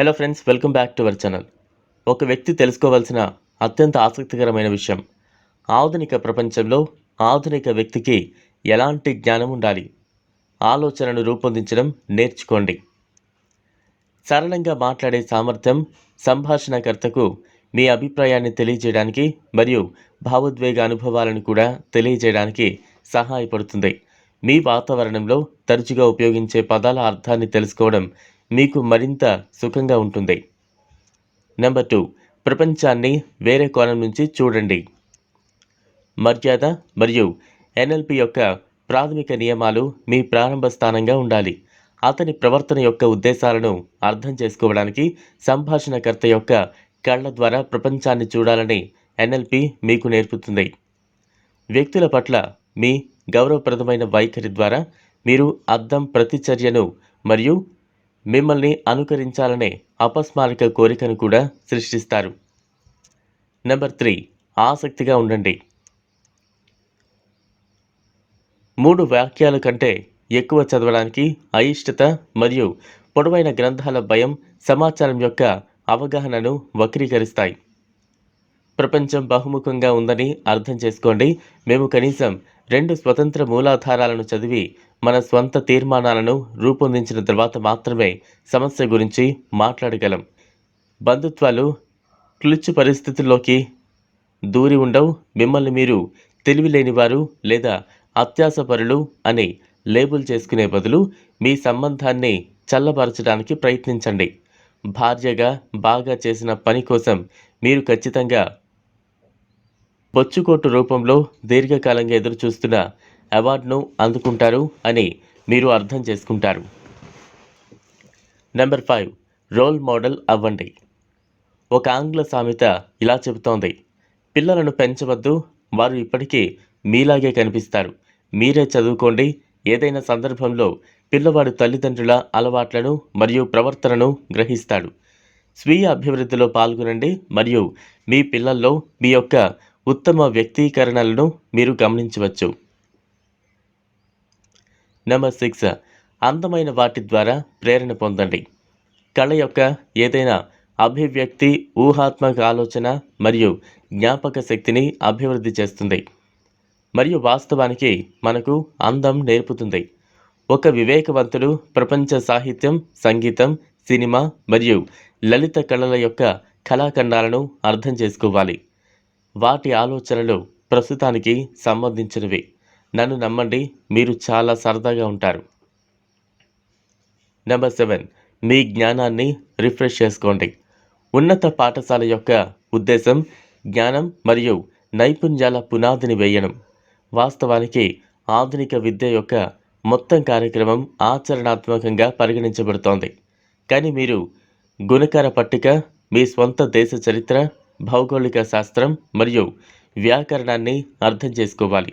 Hello friends welcome back to our channel ఒక వ్యక్తి తెలుసుకోవాల్సిన అత్యంత ఆసక్తికరమైన విషయం. ఆధునిక ప్రపంచంలో ఆధునిక వ్యక్తికి ఎలాంటి జ్ఞానం ఉండాలి? ఆలోచనను రూపొందించడం నేర్చుకోండి. సరళంగా మాట్లాడే సామర్థ్యం సంభాషణకర్తకు మీ అభిప్రాయాన్ని తెలియజేయడానికి మరియు భావోద్వేగ అనుభవాలను కూడా తెలియజేయడానికి సహాయపడుతుంది. మీ వాతావరణంలో తరచుగా ఉపయోగించే పదాల అర్థాన్ని తెలుసుకోవడం మీకు మరింత సుఖంగా ఉంటుంది. నెంబర్ టూ ప్రపంచాన్ని వేరే కోణం నుంచి చూడండి. మర్యాద మరియు ఎన్ఎల్పి యొక్క ప్రాథమిక నియమాలు మీ ప్రారంభ స్థానంగా ఉండాలి. అతని ప్రవర్తన యొక్క ఉద్దేశాలను అర్థం చేసుకోవడానికి సంభాషణకర్త యొక్క కళ్ళ ద్వారా ప్రపంచాన్ని చూడాలని ఎన్ఎల్పి మీకు నేర్పుతుంది. వ్యక్తుల పట్ల మీ గౌరవప్రదమైన వైఖరి ద్వారా మీరు అర్థం ప్రతిచర్యను మరియు మిమ్మల్ని అనుకరించాలనే అపస్మారక కోరికను కూడా సృష్టిస్తారు. నెంబర్ త్రీ ఆసక్తిగా ఉండండి. మూడు వాక్యాల కంటే ఎక్కువ చదవడానికి అయిష్టత మరియు పొడవైన గ్రంథాల భయం సమాచారం యొక్క అవగాహనను వక్రీకరిస్తాయి. ప్రపంచం బహుముఖంగా ఉందని అర్థం చేసుకోండి. మేము కనీసం రెండు స్వతంత్ర మూలాధారాలను చదివి మన స్వంత తీర్మానాలను రూపొందించిన తర్వాత మాత్రమే సమస్య గురించి మాట్లాడగలం. బంధుత్వాలు క్లుచ్చు పరిస్థితుల్లోకి దూరి ఉండవు. మిమ్మల్ని మీరు తెలివి లేనివారు లేదా అత్యాసపరులు అని లేబుల్ చేసుకునే బదులు మీ సంబంధాన్ని చల్లబరచడానికి ప్రయత్నించండి. భార్యగా బాగా చేసిన పని కోసం మీరు ఖచ్చితంగా బొచ్చుకోటు రూపంలో దీర్ఘకాలంగా ఎదురుచూస్తున్న అవార్డును అందుకుంటారు అని మీరు అర్థం చేసుకుంటారు. నెంబర్ ఫైవ్ రోల్ మోడల్ అవ్వండి. ఒక ఆంగ్ల సామెత ఇలా చెబుతోంది. పిల్లలను పెంచవద్దు వారు ఇప్పటికీ మీలాగే కనిపిస్తారు. మీరే చదువుకోండి. ఏదైనా సందర్భంలో పిల్లవాడు తల్లిదండ్రుల అలవాట్లను మరియు ప్రవర్తనను గ్రహిస్తాడు. స్వీయ అభివృద్ధిలో పాల్గొనండి మరియు మీ పిల్లల్లో మీ యొక్క ఉత్తమ వ్యక్తీకరణలను మీరు గమనించవచ్చు. నెంబర్ సిక్స్ అందమైన వాటి ద్వారా ప్రేరణ పొందండి. కళ యొక్క ఏదైనా అభివ్యక్తి ఊహాత్మక ఆలోచన మరియు జ్ఞాపక శక్తిని అభివృద్ధి చేస్తుంది. మరియు వాస్తవానికి మనకు అందం నేర్పుతుంది. ఒక వివేకవంతుడు ప్రపంచ సాహిత్యం సంగీతం సినిమా మరియు లలిత కళల యొక్క కళాఖండాలను అర్థం చేసుకోవాలి. వాటి ఆలోచనలు ప్రస్తుతానికి సంబంధించినవి. నన్ను నమ్మండి మీరు చాలా సరదాగా ఉంటారు. నెంబర్ సెవెన్ మీ జ్ఞానాన్ని రిఫ్రెష్ చేసుకోండి. ఉన్నత పాఠశాల యొక్క ఉద్దేశం జ్ఞానం మరియు నైపుణ్యాల పునాదిని వేయడం. వాస్తవానికి ఆధునిక విద్య యొక్క మొత్తం కార్యక్రమం ఆచరణాత్మకంగా పరిగణించబడుతోంది. కానీ మీరు గుణకర పట్టిక మీ స్వంత దేశ చరిత్ర భౌగోళిక శాస్త్రం మరియు వ్యాకరణాన్ని అర్థం చేసుకోవాలి.